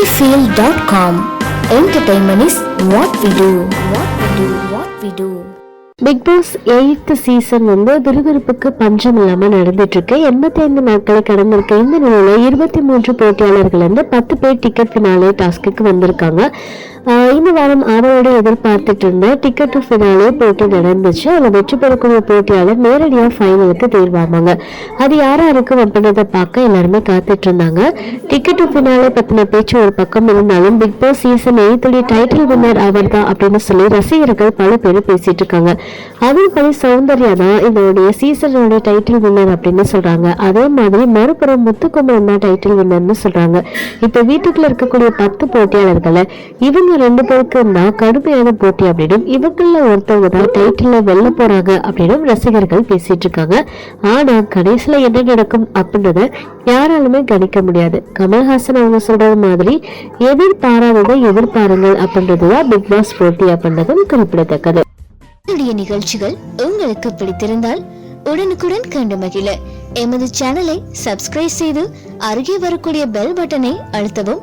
sunnyfield.com. Entertainment is what we do. What we do. What we do. Bigg Boss eight season வந்து விறுவிறுப்புக்கு பஞ்சம் இல்லாமல் நடந்துட்டு இருக்கு எண்பத்தி ஐந்து நாட்களை கடந்திருக்கு இந்த நிலையில இருபத்தி மூன்று போட்டியாளர்கள் வந்து பத்து பேர் டிக்கெட் ஃபினாலே டாஸ்க்கு வந்திருக்காங்க இந்த வாரம் ஆவலோடு எதிர்பார்த்துட்டு இருந்த டிக்கெட் டு ஃபினாலே போட்டி நடந்துச்சு. அதில் வெற்றி பெறக்கூடிய போட்டியாளர் நேரடியாக ஃபைனலுக்கு தேர்வாமாங்க அது யாராக இருக்கும் அப்படின்றத பார்க்க எல்லாருமே காத்துட்டு இருந்தாங்க. டிக்கெட் டு ஃபினாலே பற்றின பேச்சு ஒரு பக்கம் இருந்தாலும் பிக் பாஸ் சீசன் எயித்துடைய டைட்டில் வின்னர் அவர் தான் அப்படின்னு சொல்லி ரசிகர்கள் பல பேர் பேசிட்டு இருக்காங்க. அதன்படி சௌந்தர்யா தான் இதனுடைய சீசனோட டைட்டில் வின்னர் அப்படின்னு சொல்றாங்க. அதே மாதிரி மறுபுறம் முத்துக்குமரன் தான் டைட்டில் வின்னர்னு சொல்றாங்க. இப்போ வீட்டுக்குள்ள இருக்கக்கூடிய பத்து போட்டியாளர்களை இவங்க இவங்க ரெண்டு பேருக்கும் தான் கடுமையான போட்டி அப்படின்னும் இவங்கள ஒருத்தவங்க தான் டைட்டில் வெல்ல போறாங்க அப்படின்னும் ரசிகர்கள் பேசிட்டு இருக்காங்க. ஆனா கடைசியில என்ன நடக்கும் அப்படின்றத யாராலுமே கணிக்க முடியாது. கமல்ஹாசன் அவங்க சொல்றது மாதிரி எதிர்பாராததை எதிர்பாருங்கள் அப்படின்றது தான் பிக் பாஸ் போட்டி அப்படின்றதும் குறிப்பிடத்தக்கது. என்னுடைய நிகழ்ச்சிகள் உங்களுக்கு பிடித்திருந்தால் உடனுக்குடன் கண்டு மகிழ. எமது சேனலை சப்ஸ்கிரைப் செய்து அருகே வரக்கூடிய பெல் பட்டனை அழுத்தவும்